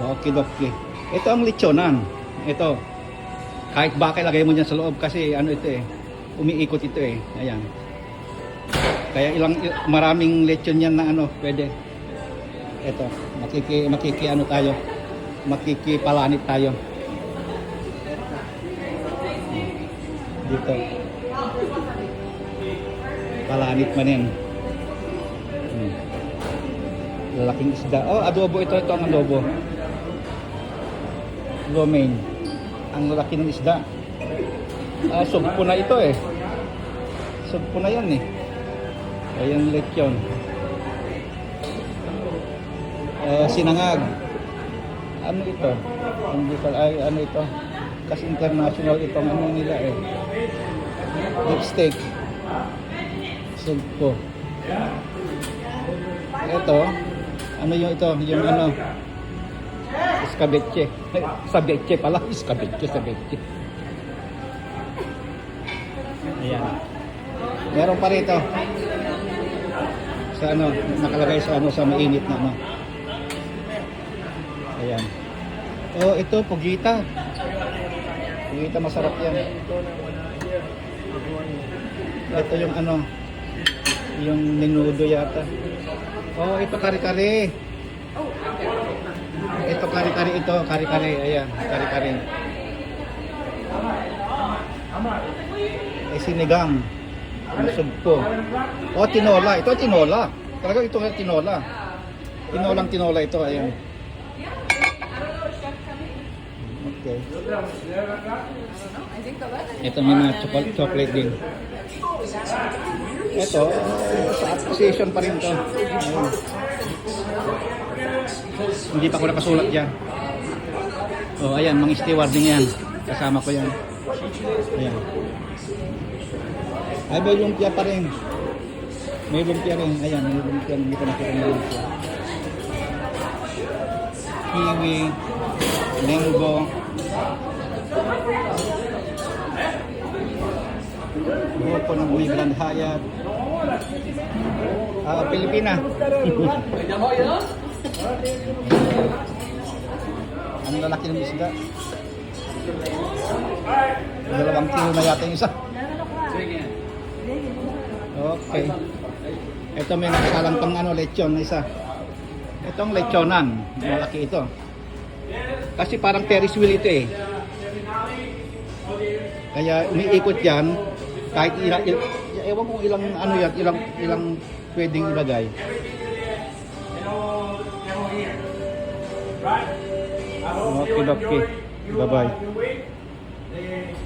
Okay, okay. Ito ang lechonan. Ito. Kahit baka lagay mo dyan sa loob kasi ano ito eh. Umiikot ito eh. Ayan. Kaya ilang il- maraming lechon yan na ano, pwede. Ito, makiki makiki ano tayo. Makikipalanit tayo. Dito. Palanit man yan. Hmm. Lalaking isda. Oh, adobo ito. Ito ang adobo. Romaine. Ang laki ng isda. Ah, sugpo na ito eh. Sugpo na yan eh. Ayan lechon. Ah, sinangag. Ano ito? Hindi pa, ay ano ito? Kasi international itong ano nila eh. Steak. Sugpo. Ito, ano yung ito? Yung ano? Escabeche. Sabeche pala. Escabeche, sabeche. Ayan. Meron pa rito. Sa ano, nakalagay sa ano, sa mainit na ano. Ayan. Oh, ito, pugita. Pugita, masarap yan. Ito yung ano, yung menudo yata. Oh, ito kare-kare. Ito kare-kare ito, kare-kare. Ayan, kare-kare. Eh, sinigang. Sugpo. Oh, tinola. Ito tinola. Talaga ito tinola. Tinolang tinola ito. Ayan. Okay. Ito may mga chocolate, chocolate din. Ito, sa appreciation pa rin to. Ayun. Hindi pa ko nakasulat dyan. Oh, ayan, mga steward din yan. Kasama ko yan. Ayan. Ay, may lumpia pa rin. May lumpia rin. Ayan, may lumpia. Hindi ko nakita ng lumpia. Kiwi. Lenggo. Grupo ng Uy Grand Hyatt. Ah, Pilipina. Ang lalaki ng isda. Dalawang kilo na yata yung isa. Okay. Ito may nakasalang pang ano, lechon na isa. Itong lechonan. Malaki ito. Kasi parang Ferris wheel ito eh. Kaya umiikot yan. Kahit ilang, il, ewan kung ilang ano yan, ilang, ilang pwedeng ilagay. Right? I hope okay, you enjoy okay. your, Bye -bye. Uh, your week. The